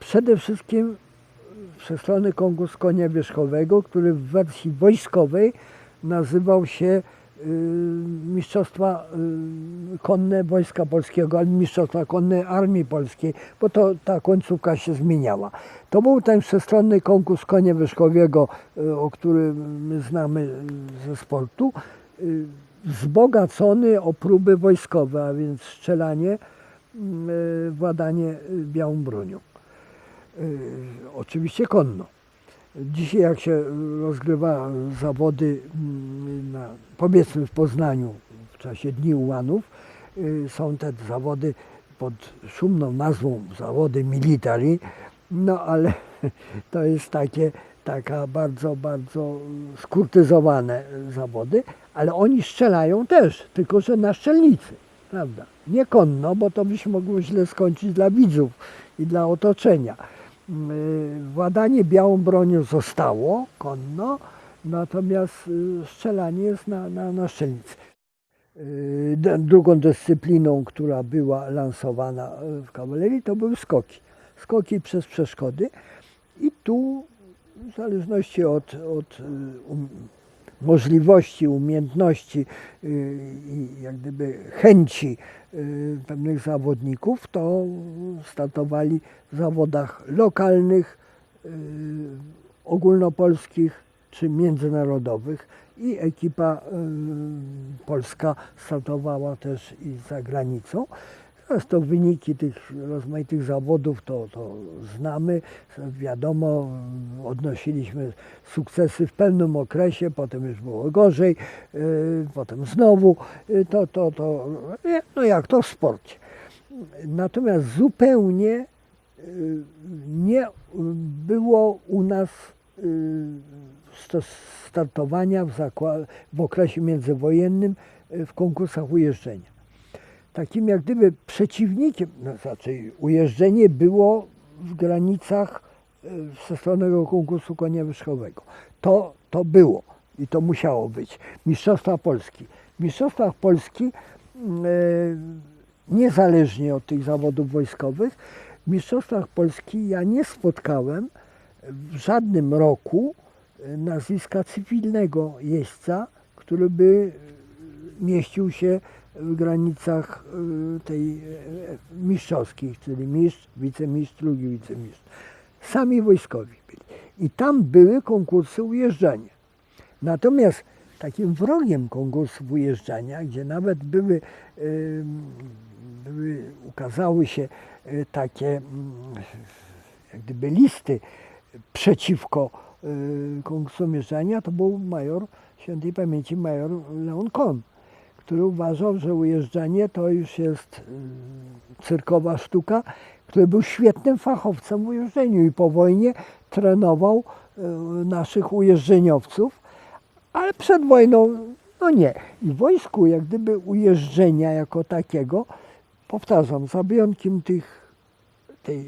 przede wszystkim wszechstronny konkurs konia wierzchowego, który w wersji wojskowej nazywał się y, Mistrzostwa y, Konne Wojska Polskiego, albo Mistrzostwa Konne Armii Polskiej, bo to ta końcówka się zmieniała. To był ten wszechstronny konkurs konia wierzchowego, y, o którym my znamy ze sportu, wzbogacony o próby wojskowe, a więc strzelanie, władanie białą bronią. Y, Oczywiście konno. Dzisiaj jak się rozgrywa zawody mm, na, powiedzmy w Poznaniu w czasie Dni Ułanów, y, są te zawody pod szumną nazwą zawody military, no ale to jest takie, taka bardzo, bardzo skurtyzowane zawody, ale oni strzelają też, tylko że na strzelnicy, prawda? Nie konno, bo to by się mogło źle skończyć dla widzów i dla otoczenia. Y, Władanie białą bronią zostało konno, natomiast y, strzelanie jest na, na, na. Y, Drugą dyscypliną, która była lansowana w kawalerii, to były skoki. Skoki przez przeszkody. I tu, w zależności od, od um, możliwości, umiejętności y, i jak gdyby chęci y, pewnych zawodników, to startowali w zawodach lokalnych, y, ogólnopolskich czy międzynarodowych i ekipa polska startowała też i za granicą. Zresztą wyniki tych rozmaitych zawodów to, to znamy, wiadomo, odnosiliśmy sukcesy w pewnym okresie, potem już było gorzej, y, potem znowu, y, to, to, to, no jak to w sporcie. Natomiast zupełnie y, nie było u nas startowania w, w okresie międzywojennym w konkursach ujeżdżenia. Takim jak gdyby przeciwnikiem, no, znaczy ujeżdżenie było w granicach y, wszechstronnego konkursu konia wierzchowego. To, to było i to musiało być. Mistrzostwa Polski. W Mistrzostwach Polski y, niezależnie od tych zawodów wojskowych, w Mistrzostwach Polski ja nie spotkałem w żadnym roku e, nazwiska cywilnego jeźdźca, który by e, mieścił się w granicach e, tej e, mistrzowskich, czyli mistrz, wicemistrz, drugi wicemistrz. Sami wojskowi byli. I tam były konkursy ujeżdżania. Natomiast takim wrogiem konkursów ujeżdżania, gdzie nawet były, em, były ukazały się takie mm, jak gdyby listy przeciwko konkursom ujeżdżania, to był major, świętej pamięci major Leon Kohn, który uważał, że ujeżdżanie to już jest e, cyrkowa sztuka, który był świetnym fachowcem w ujeżdżeniu i po wojnie trenował e, naszych ujeżdżeniowców, ale przed wojną no nie. I w wojsku jak gdyby ujeżdżenia jako takiego, powtarzam, za wyjątkiem tych, tej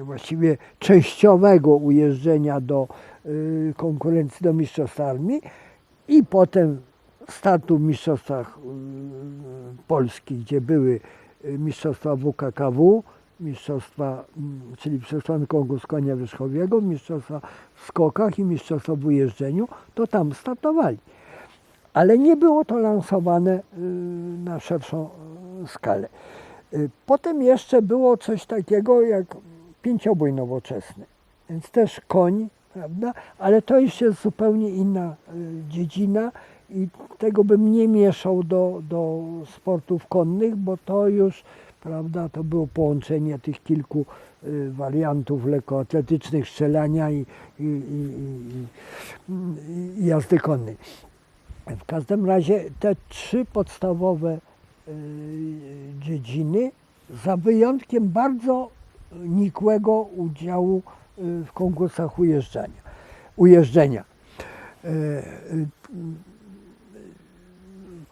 y, właściwie częściowego ujeżdżenia do y, konkurencji do mistrzostw armii i potem startu w mistrzostwach y, Polski, gdzie były y, mistrzostwa WKKW, mistrzostwa, mm, czyli wszechstronny konkurs konia wierzchowiego, mistrzostwa w skokach i mistrzostwa w ujeżdżeniu, to tam startowali. Ale nie było to lansowane y, na szerszą skalę. Potem jeszcze było coś takiego jak pięciobój nowoczesny, więc też koń, prawda? Ale to już jest zupełnie inna dziedzina i tego bym nie mieszał do, do sportów konnych, bo to już, prawda, to było połączenie tych kilku y, wariantów lekkoatletycznych, strzelania i, i, i, i, jazdy konnej. W każdym razie te trzy podstawowe y, dziedziny, za wyjątkiem bardzo nikłego udziału y, w konkursach ujeżdżania. ujeżdżenia.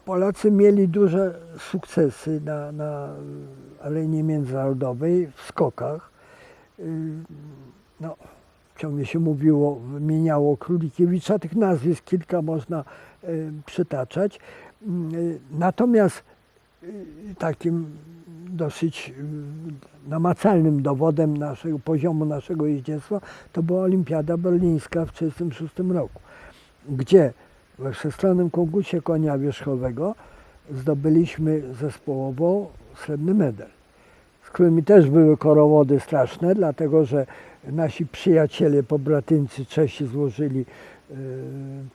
Polacy mieli duże sukcesy na, na arenie międzynarodowej w skokach. Y, No, ciągle się mówiło, wymieniało Królikiewicza, tych nazwisk kilka można y, przytaczać. Y, Natomiast takim dosyć namacalnym dowodem naszego poziomu naszego jeździectwa to była Olimpiada Berlińska w 1936 roku, gdzie we wszechstronnym konkursie konia wierzchowego zdobyliśmy zespołowo srebrny medal, z którymi też były korowody straszne, dlatego że nasi przyjaciele, pobratyńcy Czesi złożyli y,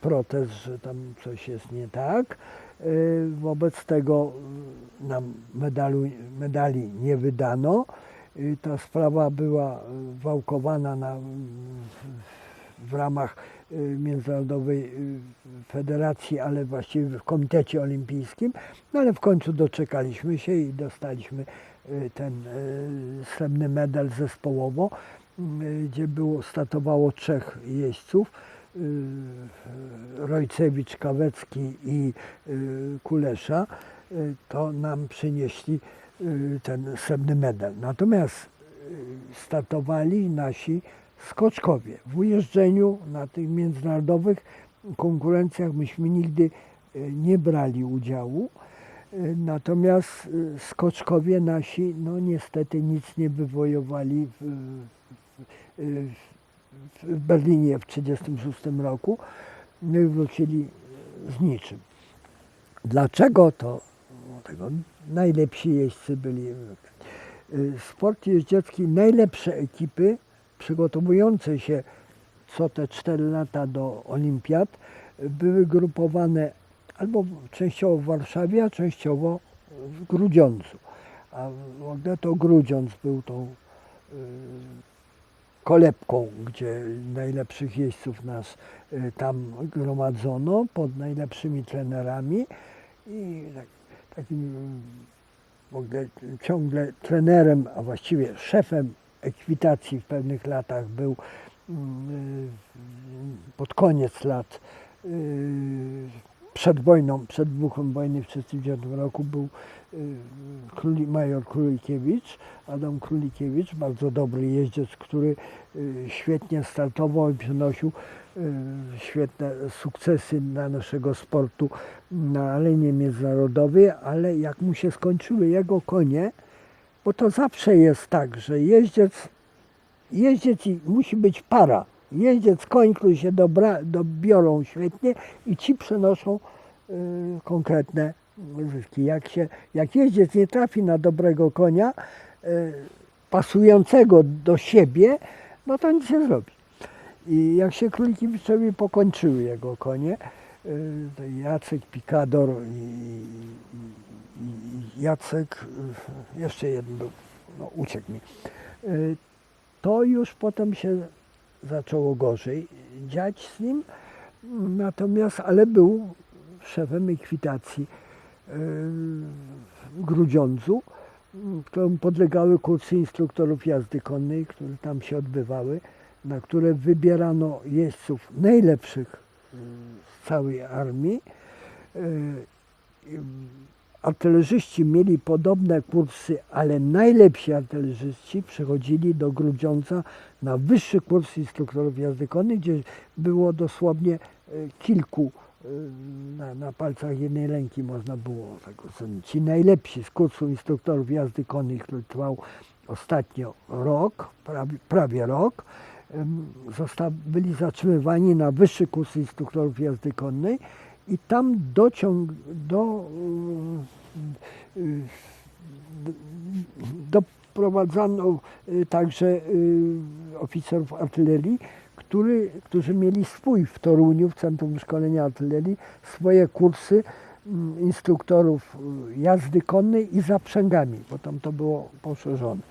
protest, że tam coś jest nie tak. Y, Wobec tego nam medalu, medali nie wydano. Y, Ta sprawa była wałkowana na, w, w ramach y, Międzynarodowej y, Federacji, ale właściwie w Komitecie Olimpijskim. No ale w końcu doczekaliśmy się i dostaliśmy y, ten srebrny medal zespołowo, gdzie było, startowało trzech jeźdźców. Rojcewicz, Kawecki i Kulesza, to nam przynieśli ten srebrny medal. Natomiast startowali nasi skoczkowie. W ujeżdżeniu na tych międzynarodowych konkurencjach myśmy nigdy y, nie brali udziału. Y, Natomiast y, skoczkowie nasi, no niestety nic nie wywojowali w, w, w, Berlinie w 1936 roku. No i wrócili z niczym. Dlaczego to? No, tego najlepsi jeźdźcy byli. Sport jeździecki, najlepsze ekipy przygotowujące się co te 4 lata do olimpiad y, były grupowane albo częściowo w Warszawie, a częściowo w Grudziądzu. A ogóle to Grudziądz był tą y, kolebką, gdzie najlepszych jeźdźców nas y, tam gromadzono pod najlepszymi trenerami i tak, takim y, w ogóle ciągle trenerem, a właściwie szefem ekwitacji w pewnych latach był mm, pod koniec lat y, przed wojną, przed wybuchem wojny w 1939 roku był y, króli, major Królikiewicz, Adam Królikiewicz, bardzo dobry jeździec, który y, świetnie startował i przynosił świetne sukcesy dla naszego sportu na arenie międzynarodowej, ale jak mu się skończyły jego konie, bo to zawsze jest tak, że jeździec, jeździec musi być para. Jeździec, koń, się dobra, dobiorą świetnie i ci przenoszą y, konkretne zyski. Jak, się, jak jeździec nie trafi na dobrego konia, y, pasującego do siebie, no to nic nie zrobi. I jak się Królikiewiczowi pokończyły jego konie, Jacek Pikador i, Jacek, y, jeszcze jeden był, no uciekł mi, y, to już potem się zaczęło gorzej dziać z nim, natomiast, ale był szefem ekwitacji y, w Grudziądzu, y, któremu podlegały kursy instruktorów jazdy konnej, które tam się odbywały, na które wybierano jeźdźców najlepszych y, z całej armii. Y, Artylerzyści mieli podobne kursy, ale najlepsi artylerzyści przychodzili do Grudziądza na wyższy kurs instruktorów jazdy konnej, gdzie było dosłownie y, kilku y, na, na palcach jednej ręki można było tego ocenić. Ci najlepsi z kursu instruktorów jazdy konnej, który trwał ostatnio rok, prawie, prawie rok, zosta- byli zatrzymywani na wyższy kurs instruktorów jazdy konnej i tam dociąg do y, d- doprowadzano y, także y, oficerów artylerii, który, którzy mieli swój w Toruniu, w Centrum Szkolenia Artylerii, swoje kursy mm, instruktorów y, jazdy konnej i zaprzęgami, bo tam to było poszerzone.